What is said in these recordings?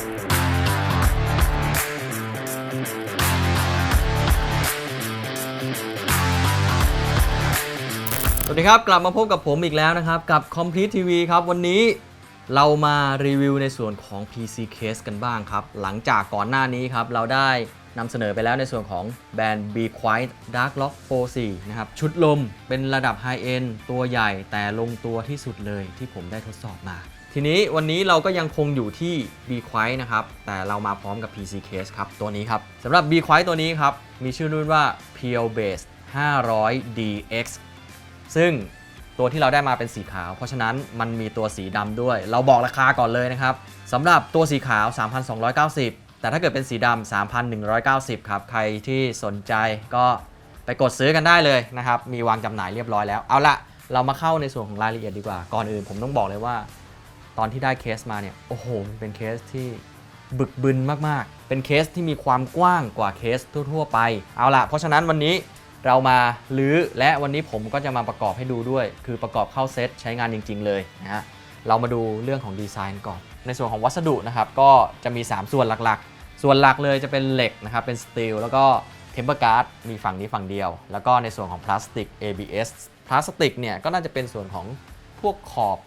สวัสดีครับ กลับมาพบกับผมอีกแล้วนะครับ กับ Complete TV ครับ วันนี้เรามารีวิวในส่วนของ PC Case กันบ้างครับ หลังจากก่อนหน้านี้ครับ เราได้นำเสนอไปแล้วในส่วนของแบรนด์ Be Quiet Dark Lock 44 นะครับ ชุดลมเป็นระดับ High End ตัวใหญ่แต่ลงตัวที่สุดเลยที่ผมได้ทดสอบมา ทีนี้วันนี้เราก็ยังคงอยู่ที่ b q u i นะครับ แต่เรามาพร้อมกับ PC Case ครับ ตัวนี้ครับสำหรับ b q u i ตัวนี้ครับ มีชื่อรุ่นว่า Pure Base 500 DX ซึ่งตัวที่เราได้มาเป็นสีขาว เพราะฉะนั้นมันมีตัวสีดำด้วย เราบอกราคาก่อนเลยนะครับสำหรับตัวสีขาว 3,290 แต่ถ้าเกิดเป็นสีดำ3,190 ครับ ใครที่สนใจก็ไปกดซื้อกันได้เลยนะครับ มีวางจำหน่ายเรียบร้อยแล้ว เอาละเรามาเข้าในส่วนของรายละเอียดดีกว่า ก่อนอื่นผมต้องบอกเลยว่า ตอนที่ได้เคสมาเนี่ยโอ้โหมันเป็นเคสที่บึกบึนมากๆ เป็นเคสที่มีความกว้างกว่าเคสทั่วๆไป เอาล่ะเพราะฉะนั้นวันนี้เรามาลื้อและวันนี้ผมก็จะมาประกอบให้ดูด้วย คือประกอบเข้าเซตใช้งานจริง ๆ เลยนะฮะเรามาดูเรื่องของดีไซน์ก่อน ในส่วนของวัสดุนะครับก็จะมี 3 ส่วนหลักๆ ส่วนหลักเลยจะเป็นเหล็กนะครับเป็นสตีลแล้วก็เทมเปอร์การ์ดมีฝั่งนี้ฝั่งเดียว แล้วก็ในส่วนของพลาสติก ABS พลาสติกเนี่ยก็น่าจะเป็นส่วนของพวกขอบ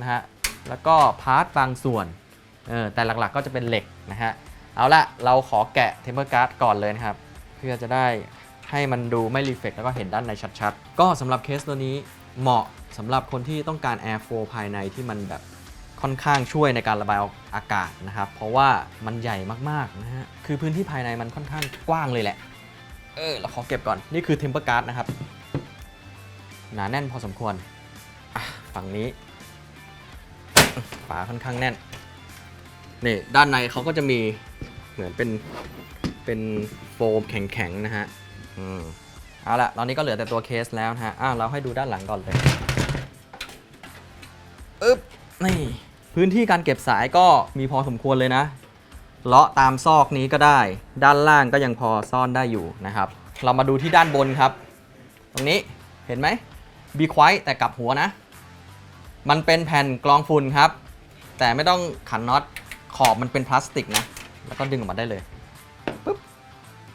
นะฮะ แล้วก็พาร์ทบางส่วนเออแต่หลักๆก็จะเป็นเหล็กนะฮะ เอาละเราขอแกะเทมเ e อร์การ์ดก่อนเลยนะครับ เพื่อจะได้ให้มันดูไม่รีเฟกแล้วก็เห็นด้านในชัดๆ ก็สำหรับเคสตัวนี้เหมาะสำหรับคนที่ต้องการ Air Flow ภายในที่มันแบบค่อนข้างช่วยในการระบายอากาศนะครับ เพราะว่ามันใหญ่มากๆนะฮะ คือพื้นที่ภายในมันค่อนข้างกว้างเลยแหละ เออเราขอเก็บก่อน นี่คือเทมเ e อร์การ์ดนะครับ หนาแน่นพอสมควร ฝั่งนี้ ฝาค่อนข้างแน่นนี่ด้านในเขาก็จะมีเหมือนเป็นเป็นโฟมแข็งๆนะฮะอืมเอาละตอนนี้ก็เหลือแต่ตัวเคสแล้วนะฮะอะเราให้ดูด้านหลังก่อนเลยอึ๊บนี่พื้นที่การเก็บสายก็มีพอสมควรเลยนะ เลาะตามซอกนี้ก็ได้ ด้านล่างก็ยังพอซ่อนได้อยู่นะครับ เรามาดูที่ด้านบนครับ ตรงนี้เห็นไหมบีควายแต่กลับหัวนะ มันเป็นแผ่นกรองฝุ่นครับ แต่ไม่ต้องขันน็อตขอบมันเป็นพลาสติกนะ แล้วก็ดึงออกมาได้เลยปุ๊บ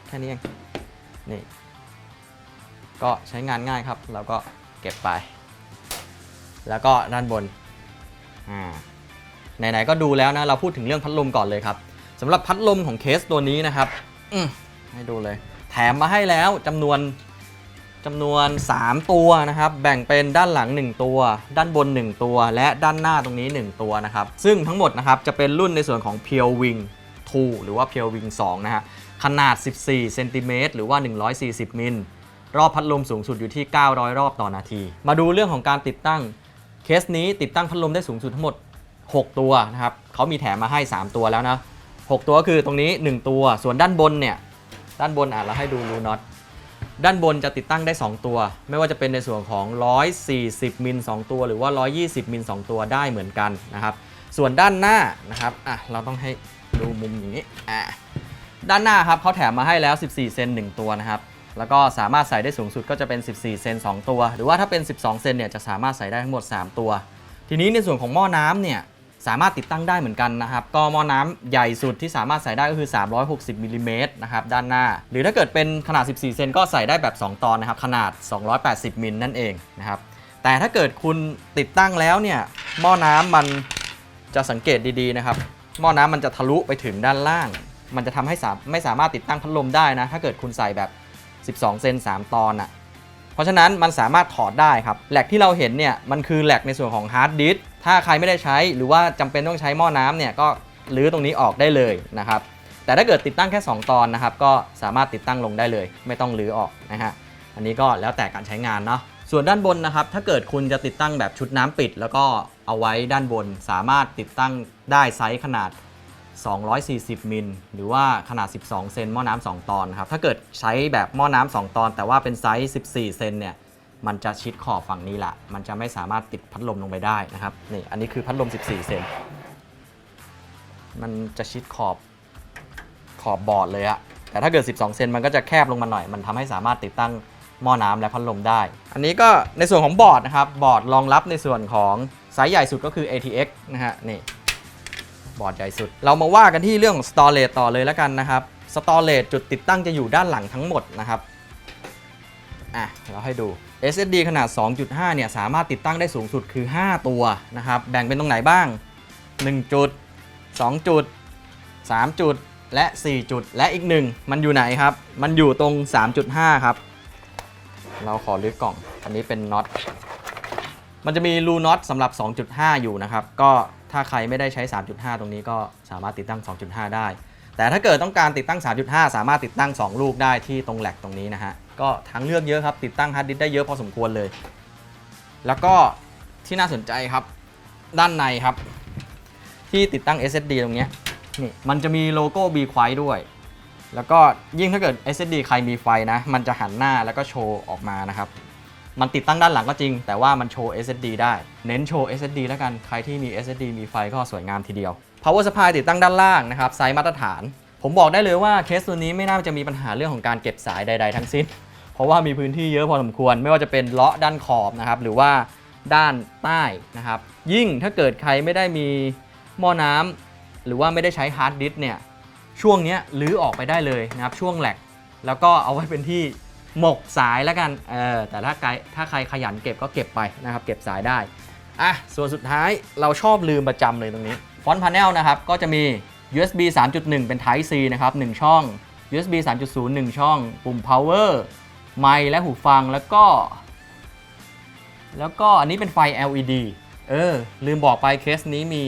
แค่นี้เองนี่ ก็ใช้งานง่ายครับแล้วก็เก็บไป แล้วก็ด้านบนอ่าไหนๆก็ดูแล้วนะ เราพูดถึงเรื่องพัดลมก่อนเลยครับสำหรับพัดลมของเคสตัวนี้นะครับให้ดูเลย แถมมาให้แล้วจำนวน จำนวน 3 ตัวนะครับ แบ่งเป็นด้านหลัง 1 ตัว ด้านบน 1 ตัว และด้านหน้าตรงนี้ 1 ตัวนะครับ ซึ่งทั้งหมดนะครับจะเป็นรุ่นในส่วนของ Pure Wing 2 หรือว่า Pure Wing 2 นะฮะ ขนาด 14เซนติเมตรหรือว่า 140 มิล รอบพัดลมสูงสุดอยู่ที่ 900 รอบต่อนาที มาดูเรื่องของการติดตั้ง เคสนี้ติดตั้งพัดลมได้สูงสุดทั้งหมด 6 ตัวนะครับเขามีแถมมาให้ 3 ตัวแล้วนะ 6 ตัวก็คือตรงนี้ 1 ตัว ส่วนด้านบนเนี่ย ด้านบนอะเราให้ดูรูน็อต ด้านบนจะติดตั้งได้ 2 ตัว ไม่ว่าจะเป็นในส่วนของ 140 มิล 2 ตัว หรือว่า 120 มิล 2 ตัวได้เหมือนกันนะครับ ส่วนด้านหน้านะครับอะเราต้องให้ดูมุมอย่างนี้อะด้านหน้าครับเขาแถมมาให้แล้ว 14 เซน1 ตัวนะครับ แล้วก็สามารถใส่ได้สูงสุดก็จะเป็น 14 เซน2 ตัว หรือว่าถ้าเป็น 12 เซนเนี่ยจะสามารถใส่ได้ทั้งหมด 3 ตัว ทีนี้ในส่วนของหม้อน้ำเนี่ย สามารถติดตั้งได้เหมือนกันนะครับ ก็หม้อน้ำใหญ่สุดที่สามารถใส่ได้ก็คือ 360มิลลิเมตรนะครับด้านหน้า หรือถ้าเกิดเป็นขนาด 14 เซนก็ใส่ได้แบบ 2 ตอนนะครับ ขนาด 280มิลนั่นเองนะครับ แต่ถ้าเกิดคุณติดตั้งแล้วเนี่ยหม้อน้ำมันจะสังเกตดีๆนะครับ หม้อน้ำมันจะทะลุไปถึงด้านล่าง มันจะทำให้สาไม่สามารถติดตั้งพัดลมได้นะ ถ้าเกิดคุณใส่แบบ 12 เซน3 ตอนอะเพราะฉะนั้นมันสามารถถอดได้ครับแหลกที่เราเห็นเนี่ยมันคือแหลกในส่วนของฮาร์ดดิส ถ้าใครไม่ได้ใช้หรือว่าจำเป็นต้องใช้หม้อน้ำเนี่ยก็รื้อตรงนี้ออกได้เลยนะครับ แต่ถ้าเกิดติดตั้งแค่ 2 ตอนนะครับ ก็สามารถติดตั้งลงได้เลย ไม่ต้องรื้อออกนะฮะอันนี้ก็แล้วแต่การใช้งานเนาะส่วนด้านบนนะครับ ถ้าเกิดคุณจะติดตั้งแบบชุดน้ำปิด แล้วก็เอาไว้ด้านบน สามารถติดตั้งได้ไซส์ขนาด 240 มิลหรือว่าขนาด 12 เซนหม้อน้ำ2ตอนนะครับถ้าเกิดใช้แบบหม้อน้ำ2ตอน แต่ว่าเป็นไซส์ 14 เซนเนี่ย มันจะชิดขอบฝั่งนี้ละ มันจะไม่สามารถติดพัดลมลงไปได้นะครับ นี่ อันนี้คือพัดลม 14 เซน มันจะชิดขอบขอบบอร์ดเลยอะแต่ถ้าเกิด 12 เซนมันก็จะแคบลงมาหน่อย มันทำให้สามารถติดตั้งหม้อน้ำและพัดลมได้ อันนี้ก็ในส่วนของบอร์ดนะครับ บอร์ดรองรับในส่วนของไซส์ใหญ่สุดก็คือ ATX นะฮะ นี่ บอร์ดใหญ่สุด เรามาว่ากันที่เรื่องของ storage ต่อเลยแล้วกันนะครับ storage จุดติดตั้งจะอยู่ด้านหลังทั้งหมดนะครับ อะ เราให้ดู SSD ขนาด 2.5 เนี่ยสามารถติดตั้งได้สูงสุดคือ 5 ตัวนะครับ แบ่งเป็นตรงไหนบ้าง 1 จุด 2 จุด 3 จุด และ 4 จุด และอีกหนึ่งมันอยู่ไหนครับ มันอยู่ตรง 3.5 ครับ เราขอลึกกล่อง อันนี้เป็นน็อต มันจะมีรูน็อตสำหรับ 2.5 อยู่นะครับ ก็ถ้าใครไม่ได้ใช้ 3.5 ตรงนี้ก็สามารถติดตั้ง 2.5 ได้ แต่ถ้าเกิดต้องการติดตั้ง 3.5 สามารถติดตั้ง 2 ลูกได้ที่ตรงแหลกตรงนี้นะฮะ ก็ทางเลือกเยอะครับ ติดตั้งฮาร์ดดิสก์ได้เยอะพอสมควรเลย แล้วก็ที่น่าสนใจครับ ด้านในครับ ที่ติดตั้ง SSD ตรงเนี้ยนี่มันจะมีโลโก้ B q u i ด้วย แล้วก็ยิ่งถ้าเกิด SSD ใครมีไฟนะ มันจะหันหน้าแล้วก็โชว์ออกมานะครับ มันติดตั้งด้านหลังก็จริง แต่ว่ามันโชว์ SSD ได้ เน้นโชว์ SSD แล้วกัน ใครที่มี SSD มีไฟก็สวยงามทีเดียว Power supply ติดตั้งด้านล่างนะครับ ไซส์มาตรฐาน ผมบอกได้เลยว่าเคสตัวนี้ไม่น่าจะมีปัญหาเรื่องของการเก็บสายใด ๆ ทั้งสิ้น เพราะว่ามีพื้นที่เยอะพอสมควร ไม่ว่าจะเป็นเลาะด้านขอบนะครับ หรือว่าด้านใต้นะครับ ยิ่งถ้าเกิดใครไม่ได้มีหม้อน้ำหรือว่าไม่ได้ใช้ฮาร์ดดิสก์เนี่ยช่วงนี้ลื้อออกไปได้เลยนะครับ ช่วงแหลกแล้วก็เอาไว้เป็นที่หมกสายแล้วกันเออแต่ถ้าใครถ้าใครขยันเก็บก็เก็บไปนะครับ เก็บสายได้อะส่วนสุดท้ายเราชอบลืมประจำเลยตรงนี้ฟอนต์พาเนลนะครับก็จะมี USB 3.1 เป็น Type C นะครับ 1 ช่อง USB 3.0 1 ช่อง ปุ่ม power ไมค์และหูฟังแล้วก็ แล้วก็อันนี้เป็นไฟ LED เออ ลืมบอกไปเคสนี้มี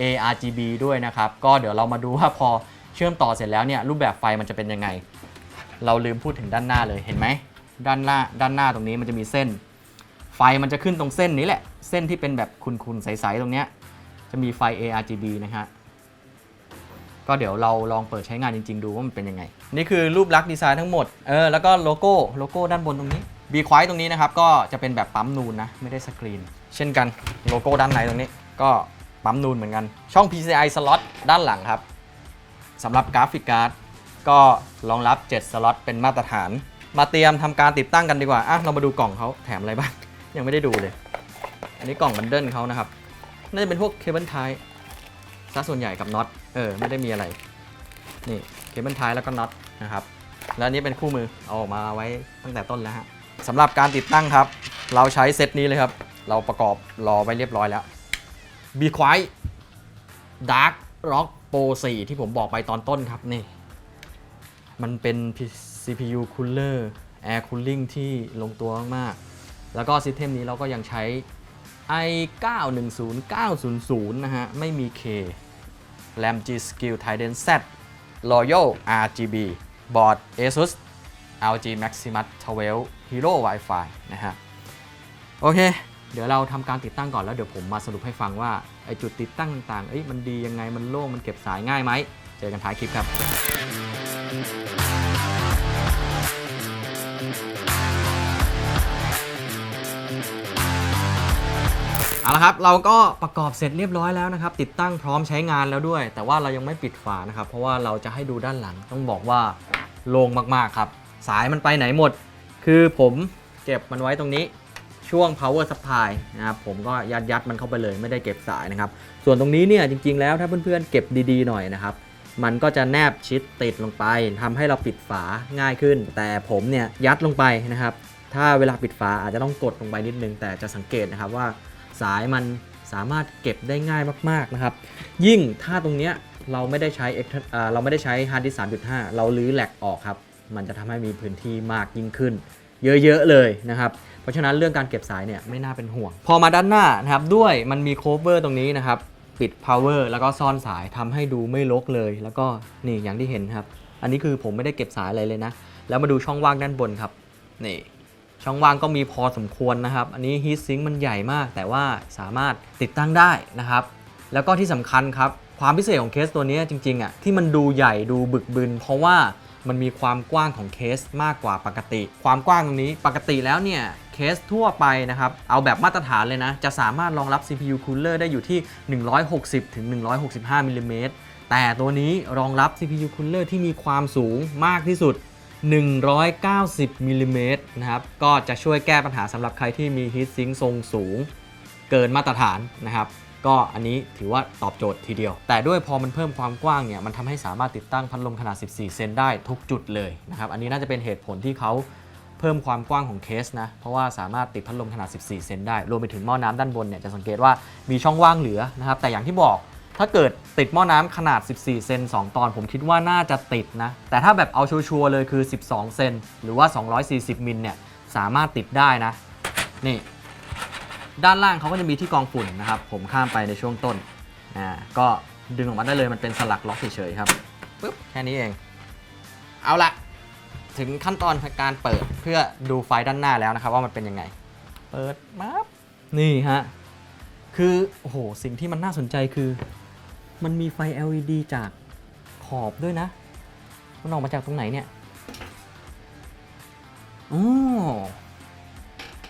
ARGB ด้วยนะครับ ก็เดี๋ยวเรามาดูว่าพอเชื่อมต่อเสร็จแล้วเนี่ยรูปแบบไฟมันจะเป็นยังไง เราลืมพูดถึงด้านหน้าเลยเห็นไหมด้านหน้าด้านหน้าตรงนี้มันจะมีเส้น ไฟมันจะขึ้นตรงเส้นนี้แหละ เส้นที่เป็นแบบคุนๆใสๆตรงเนี้ยจะมีไฟ ARGB นะฮะ ก็เดี๋ยวเราลองเปิดใช้งานจริง ๆ ดูว่ามันเป็นยังไง นี่คือรูปลักษณ์ดีไซน์ทั้งหมด เออ แล้วก็โลโก้ โลโก้ด้านบนตรงนี้ B ควายตรงนี้นะครับ ก็จะเป็นแบบปั๊มนูนนะ ไม่ได้สกรีน เช่นกัน โลโก้ด้านในตรงนี้ ก็ปั๊มนูนเหมือนกัน ช่อง PCI slot ด้านหลังครับสำหรับกราฟิกการ์ด ก็รองรับ 7 สล็อตเป็นมาตรฐาน มาเตรียมทำการติดตั้งกันดีกว่า อะ เรามาดูกล่องเขาแถมอะไรบ้าง ยังไม่ได้ดูเลย อันนี้กล่องบันเดิลเขานะครับ น่าจะเป็นพวกเคเบิลไท ซะส่วนใหญ่กับน็อตเออไม่ได้มีอะไร นี่เคเบิลไทแล้วก็น็อตนะครับแล้วนี้เป็นคู่มือเอาออกมาไว้ตั้งแต่ต้นแล้วฮะสำหรับการติดตั้งครับ เราใช้เซตนี้เลยครับ เราประกอบรอไว้เรียบร้อยแล้ว Be Quiet Dark Rock Pro 4ที่ผมบอกไปตอนต้นครับนี่ มันเป็น CPU Cooler Air Cooling ที่ลงตัวมาก แล้วก็ซิสเทมนี้เราก็ยังใช้ i910 900 นะฮะ ไม่มี K RAM G Skill Trident Z Royal RGB บอร์ด ASUS LG Maximus 12 Hero Wi-Fi นะฮะ โอเค เดี๋ยวเราทำการติดตั้งก่อนแล้วเดี๋ยวผมมาสรุปให้ฟังว่า ไอจุดติดตั้งต่างๆเอ้ยมันดียังไงมันโล่งมันเก็บสายง่ายไหม เจอกันท้ายคลิปครับ เอาละครับเราก็ประกอบเสร็จเรียบร้อยแล้วนะครับ ติดตั้งพร้อมใช้งานแล้วด้วย แต่ว่าเรายังไม่ปิดฝานะครับ เพราะว่าเราจะให้ดูด้านหลังต้องบอกว่าโล่งมากๆครับ สายมันไปไหนหมด คือผมเก็บมันไว้ตรงนี้ช่วง power supply นะครับผมก็ยัดยัดมันเข้าไปเลยไม่ได้เก็บสายนะครับ ส่วนตรงนี้เนี่ยจริงๆแล้วถ้าเพื่อนๆเก็บดีๆหน่อยนะครับ มันก็จะแนบชิดติดลงไปทำให้เราปิดฝาง่ายขึ้น แต่ผมเนี่ยยัดลงไปนะครับ ถ้าเวลาปิดฝาอาจจะต้องกดลงไปนิดนึง แต่จะสังเกตนะครับว่า สายมันสามารถเก็บได้ง่ายมาก ๆ นะครับ ยิ่งถ้าตรงเนี้ยเราไม่ได้ใช้เราไม่ได้ใช้ฮาร์ดดิสก์3.5 เราลื้อแหลกออกครับ มันจะทำให้มีพื้นที่มากยิ่งขึ้น เยอะ ๆ เลยนะครับ เพราะฉะนั้นเรื่องการเก็บสายเนี่ยไม่น่าเป็นห่วง พอมาด้านหน้านะครับ ด้วยมันมีโคเวอร์ตรงนี้นะครับ ปิด power แล้วก็ซ่อนสายทำให้ดูไม่รกเลย แล้วก็นี่อย่างที่เห็นครับ อันนี้คือผมไม่ได้เก็บสายอะไรเลยนะ แล้วมาดูช่องว่างด้านบนครับ นี่ ช่องว่างก็มีพอสมควรนะครับ อันนี้ heat sink มันใหญ่มาก แต่ว่าสามารถติดตั้งได้นะครับ แล้วก็ที่สำคัญครับ ความพิเศษของเคสตัวนี้จริงๆอะที่มันดูใหญ่ดูบึกบึน เพราะว่ามันมีความกว้างของเคสมากกว่าปกติ ความกว้างตรงนี้ปกติแล้วเนี่ยเคสทั่วไปนะครับ เอาแบบมาตรฐานเลยนะ จะสามารถรองรับ CPU cooler ได้อยู่ที่ 160ถึง165มิลลิเมตรแต่ตัวนี้รองรับ CPU cooler ที่มีความสูงมากที่สุด 190มิลลิเมตรนะครับ ก็จะช่วยแก้ปัญหาสำหรับใครที่มี heat sink ทรงสูง เกินมาตรฐานนะครับ ก็อันนี้ถือว่าตอบโจทย์ทีเดียว แต่ด้วยพอมันเพิ่มความกว้างเนี่ย มันทำให้สามารถติดตั้งพัดลมขนาด 14 เซนได้ทุกจุดเลยนะครับ อันนี้น่าจะเป็นเหตุผลที่เขาเพิ่มความกว้างของเคสนะ เพราะว่าสามารถติดพัดลมขนาด 14 เซนได้ รวมไปถึงหม้อน้ำด้านบนเนี่ยจะสังเกตว่ามีช่องว่างเหลือนะครับ แต่อย่างที่บอก ถ้าเกิดติดหม้อน้ำขนาด 14 เซน 2 ตอน ผมคิดว่าน่าจะติดนะ แต่ถ้าแบบเอาชัวร์เลยคือ 12 เซน หรือว่า 240 มิลเนี่ย สามารถติดได้นะ นี่ ด้านล่างเขาก็จะมีที่กองฝุ่นนะครับ ผมข้ามไปในช่วงต้น อ่า ก็ดึงออกมาได้เลย มันเป็นสลักล็อกเฉยๆครับ ปึ๊บ แค่นี้เอง เอาละ ถึงขั้นตอนการเปิดเพื่อดูไฟด้านหน้าแล้วนะครับ ว่ามันเป็นยังไง เปิดมาบนี่ฮะ คือ โอ้โห สิ่งที่มันน่าสนใจคือ มันมีไฟ LED จากขอบด้วยนะ มันออกมาจากตรงไหนเนี่ยอ๋อ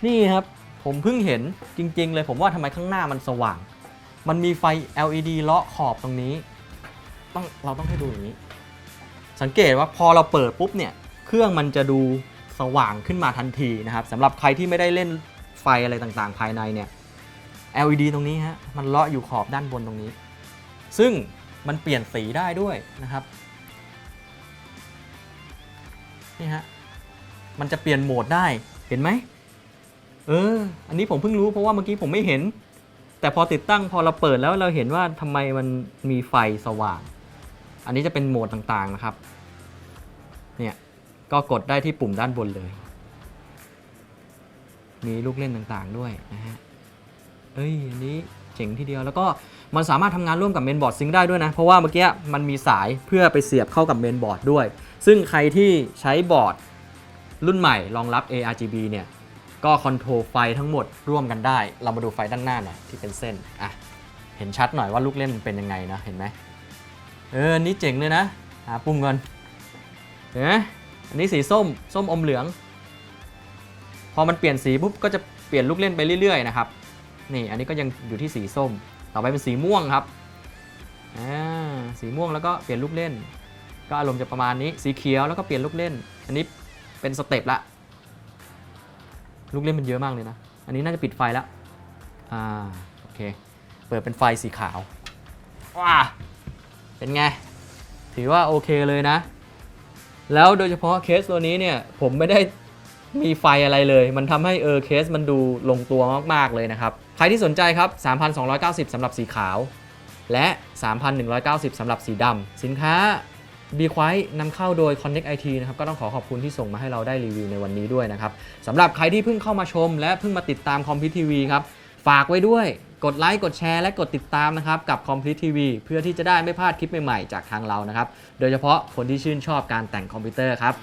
นี่ครับ ผมเพิ่งเห็นจริง ๆ เลยผมว่าทำไมข้างหน้ามันสว่าง มันมีไฟ LED เลาะขอบตรงนี้ ต้องเราต้องให้ดูอย่างนี้ สังเกตว่าพอเราเปิดปุ๊บเนี่ย เครื่องมันจะดูสว่างขึ้นมาทันทีนะครับสำหรับใครที่ไม่ได้เล่นไฟอะไรต่างๆ ภายในเนี่ย LED ตรงนี้ฮะ มันเลาะอยู่ขอบด้านบนตรงนี้ ซึ่งมันเปลี่ยนสีได้ด้วยนะครับนี่ฮะมันจะเปลี่ยนโหมดได้เห็นไหมเออ อันนี้ผมเพิ่งรู้เพราะว่าเมื่อกี้ผมไม่เห็น แต่พอติดตั้งพอเราเปิดแล้วเราเห็นว่าทำไมมันมีไฟสว่าง อันนี้จะเป็นโหมดต่างๆนะครับ เนี่ยก็กดได้ที่ปุ่มด้านบนเลย มีลูกเล่นต่างๆด้วยนะฮะเอ้ยอันนี้ เจ๋งทีเดียวแล้วก็มันสามารถทำงานร่วมกับเมนบอร์ดซิงค์ได้ด้วยนะ เพราะว่าเมื่อกี้มันมีสายเพื่อไปเสียบเข้ากับเมนบอร์ดด้วย ซึ่งใครที่ใช้บอร์ดรุ่นใหม่รองรับ ARGB เนี่ยก็คอนโทรลไฟทั้งหมดร่วมกันได้ เรามาดูไฟด้านหน้าหน่อยที่เป็นเส้นอะเห็นชัดหน่อยว่าลูกเล่นมันเป็นยังไงนะเห็นไหมเออนนี้เจ๋งเลยนะหาปุ่มก่อนเห็นไหมอันนี้สีส้มส้มอมเหลือง พอมันเปลี่ยนสีปุ๊บก็จะเปลี่ยนลูกเล่นไปเรื่อยๆนะครับ นี่อันนี้ก็ยังอยู่ที่สีส้ม ต่อไปเป็นสีม่วงครับอ่าสีม่วงแล้วก็เปลี่ยนลูกเล่น ก็อารมณ์จะประมาณนี้สีเขียวแล้วก็เปลี่ยนลูกเล่น อันนี้เป็นสเต็ปละลูกเล่นมันเยอะมากเลยนะ อันนี้น่าจะปิดไฟแล้วอ่าโอเค เปิดเป็นไฟสีขาวว้าเป็นไง ถือว่าโอเคเลยนะ แล้วโดยเฉพาะเคสตัวนี้เนี่ยผมไม่ได้ มีไฟอะไรเลย มันทำให้เออเคสมันดูลงตัวมาก ๆ เลยนะครับ ใครที่สนใจครับ 3,290สำหรับสีขาว และ 3,190สำหรับสีดำสินค้า b q u i นำเข้าโดย Connect IT นะครับ ก็ต้องขอขอบคุณที่ส่งมาให้เราได้รีวิวในวันนี้ด้วยนะครับสำหรับใครที่เพิ่งเข้ามาชม และเพิ่งมาติดตาม Complete TV ครับฝากไว้ด้วยกดไลค์กดแชร์และกดติดตามนะครับ กับ Complete TV เพื่อที่จะได้ไม่พลาดคลิปใหม่ ๆ จากทางเรานะครับ โดยเฉพาะคนที่ชื่นชอบการแต่งคอมพิวเตอร์ครับ